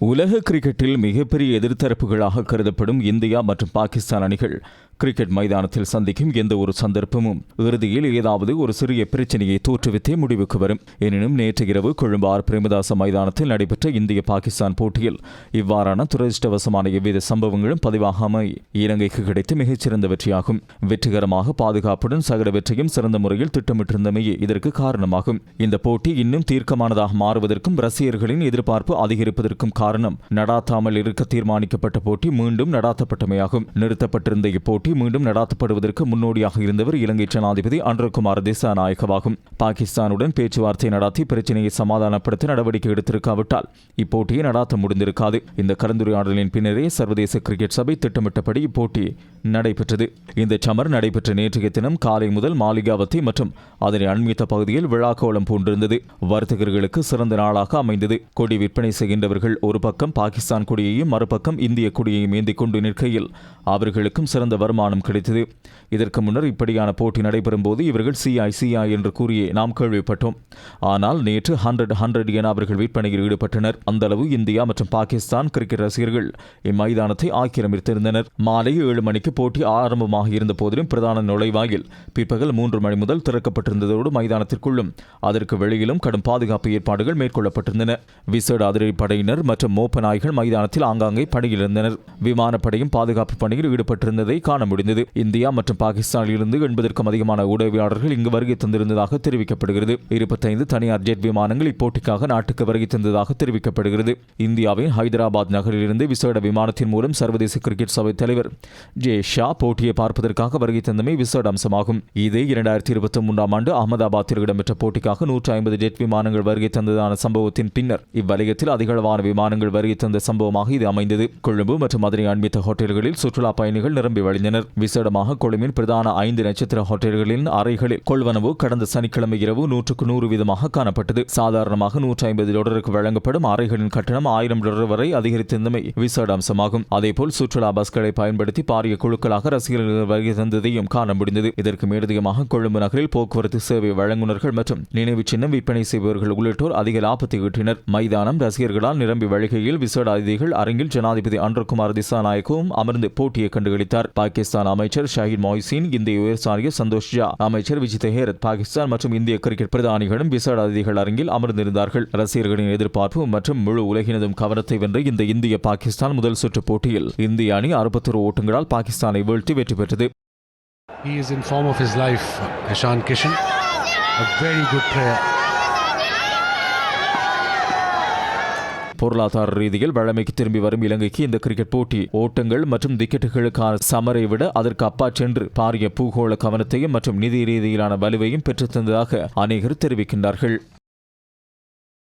உலக கிரிக்கெட்டில் மிகப்பெரிய எதிர்த்தரப்புகளாக கருதப்படும் இந்தியா மற்றும் பாகிஸ்தான் அணிகள் கிரிக்கெட் மைதானத்தில் சந்திக்கும் எந்த ஒரு சந்தர்ப்பமும் இறுதியில் ஏதாவது ஒரு சிறிய பிரச்சனையை தோற்றுவித்தே முடிவுக்கு வரும். எனினும் நேற்று இரவு கொழும்பு ஆர். பிரேமதாச மைதானத்தில் நடைபெற்ற இந்திய பாகிஸ்தான் போட்டியில் இவ்வாறான துரதிருஷ்டவசமான எவ்வித சம்பவங்களும் பதிவாகாமை இலங்கைக்கு கிடைத்த மிகச்சிறந்த வெற்றியாகும். வெற்றிகரமாக பாதுகாப்புடன் சகல வெற்றியும் சிறந்த முறையில் திட்டமிட்டிருந்தமையே இதற்கு காரணமாகும். இந்த போட்டி இன்னும் தீர்க்கமானதாக மாறுவதற்கும் ரசிகர்களின் எதிர்பார்ப்பு அதிகரிப்பதற்கும் காரணம் நடாத்தாமல் இருக்க தீர்மானிக்கப்பட்ட போட்டி மீண்டும் நடாத்தப்பட்டமையாகும். நிறுத்தப்பட்டிருந்த இப்போட்டி மீண்டும் நடாத்தப்படுவதற்கு முன்னோடியாக இருந்தவர் இலங்கை ஜனாதிபதி அன்றகுமார் திசாநாயகவாகும். பாகிஸ்தானுடன் பேச்சுவார்த்தை நடத்தி பிரச்சினையை சமாதானப்படுத்த நடவடிக்கை எடுத்திருக்காவிட்டால் இப்போட்டியை நடாத்த முடிந்திருக்காது. இந்த கலந்துரையாடலின் பின்னரே சர்வதேச கிரிக்கெட் சபை திட்டமிட்டபடி இப்போட்டி நடைபெற்றது. இந்த சமர் நடைபெற்ற நேற்றைய தினம் காலை முதல் மாளிகாவத்தி மற்றும் அதனை அண்மித்த பகுதியில் விழாக்கோலம் பூண்டிருந்தது. வர்த்தகர்களுக்கு சிறந்த நாளாக அமைந்தது. கொடி விற்பனை செய்கின்றவர்கள் ஒரு பக்கம் பாகிஸ்தான் கொடியையும் மறுபக்கம் இந்திய கொடியையும் ஏந்திக் கொண்டு நிற்கையில் அவர்களுக்கும் சிறந்த வருமானம் கிடைத்தது. இதற்கு முன்னர் இப்படியான போட்டி நடைபெறும் போது இவர்கள் சிஐ சிஐ என்று கூறியே நாம் கேள்விப்பட்டோம். ஆனால் நேற்று ஹண்ட்ரட் ஹண்ட்ரட் என அவர்கள் விற்பனையில் ஈடுபட்டனர். அந்த அளவு இந்தியா மற்றும் பாகிஸ்தான் கிரிக்கெட் ரசிகர்கள் இம்மைதானத்தை ஆக்கிரமித்திருந்தனர். மாலை ஏழு மணிக்கு போட்டி ஆரம்பமாக இருந்த போதிலும் பிரதான நுழைவாயில் பிற்பகல் மூன்று மணி முதல் திறக்கப்பட்டிருந்ததோடு மைதானத்திற்குள்ளும் அதற்கு வெளியிலும் கடும் பாதுகாப்பு ஏற்பாடுகள் மேற்கொள்ளப்பட்டிருந்தன. விசேட அதிரடிப்படையினர் மற்றும் மோப்ப நாய்கள் மைதானத்தில் ஆங்காங்கே பணியில் இருந்தனர். விமானப்படையும் பாதுகாப்பு பணியில் ஈடுபட்டிருந்ததை காண முடிந்தது. இந்தியா மற்றும் பாகிஸ்தானில் இருந்து எண்பதற்கும் அதிகமான ஊடகவியாளர்கள் இங்கு வருகை தந்திருந்ததாக தெரிவிக்கப்படுகிறது. இருபத்தைந்து தனியார் ஜெட் விமானங்கள் இப்போட்டிக்காக நாட்டுக்கு வருகை தந்ததாக தெரிவிக்கப்படுகிறது. இந்தியாவின் ஹைதராபாத் நகரிலிருந்து விசேட விமானத்தின் மூலம் சர்வதேச கிரிக்கெட் சபை தலைவர் ஜே ஷா போட்டியை பார்ப்பதற்காக வருகை தந்தமை விசேட அம்சமாகும். இதே இரண்டாயிரத்தி இருபத்தி மூன்றாம் ஆண்டு அகமதாபாத்தில் இடம்பெற்ற போட்டிக்காக நூற்றி ஐம்பது ஜெட் விமானங்கள் வருகை தந்ததான சம்பவத்தின் பின்னர் இவ்வலயத்தில் அதிகளவான விமானங்கள் வருகை தந்த சம்பவமாக இது அமைந்தது. கொழும்பு மற்றும் மதுரை அண்மித்த ஹோட்டல்களில் சுற்றுலா பயணிகள் நிரம்பி வழிந்தனர். விசேடமாக கொழும்பில் பிரதான ஐந்து நட்சத்திர ஹோட்டல்களின் அறைகளில் கொள்வனவு கடந்த சனிக்கிழமை இரவு நூற்றுக்கு நூறு வீதமாக காணப்பட்டது. சாதாரணமாக நூற்றி ஐம்பது டாலருக்கு வழங்கப்படும் அறைகளின் கட்டணம் ஆயிரம் டாலர் வரை அதிகரித்திருந்தமை விசேட அம்சமாகும் அதேபோல் சுற்றுலா பஸ்களை பயன்படுத்தி பாரிய குழுக்களாக ரசிகர்கள் வருகை தந்ததையும் காண முடிந்தது. இதற்கு மேலதிகமாக கொழும்பு நகரில் போக்குவரத்து சேவை வழங்குநர்கள் மற்றும் நினைவு சின்னம் விற்பனை செய்பவர்கள் உள்ளிட்டோர் அதிக லாபத்தை ஈட்டினர். மைதானம் ரசிகர்களால் நிரம்பி வழிகையில் விசேட அதிதிகள் அரங்கில் ஜனாதிபதி அன்றகுமார் திசாநாயக்கவும் அமர்ந்து போட்டியை கண்டுகளித்தார். பாகிஸ்தான் அமைச்சர் ஷாஹித் மொய்சீன் இந்திய உயர்சாரிய சந்தோஷ் ஜா அமைச்சர் விஜித் ஹேரத் பாகிஸ்தான் மற்றும் இந்திய கிரிக்கெட் பிரதானிகளும் விசேட அதிதிகள் அரங்கில் அமர்ந்திருந்தார்கள் ரசிகர்களின் எதிர்பார்ப்பு மற்றும் முழு உலகினதும் கவனத்தை வென்ற இந்த இந்திய பாகிஸ்தான் முதல் சுற்று போட்டியில் இந்திய அணி அறுபத்தொரு ஓட்டங்களால் பாகிஸ்தானை வீழ்த்தி வெற்றி பெற்றது He is in form of his life, Ishan Kishan. A very good player. பொருளாதார ரீதியில் வழமைக்கு திரும்பி வரும் இலங்கைக்கு இந்த கிரிக்கெட் போட்டி. ஓட்டங்கள் மற்றும் விக்கெட்டுகளுக்கான சமரை விட அதற்கு அப்பா சென்று பாரிய பூகோள கவனத்தையும் மற்றும் நிதி ரீதியிலான வலுவையும் பெற்றுத்தந்ததாக அநேகர் தெரிவிக்கின்றார்கள்.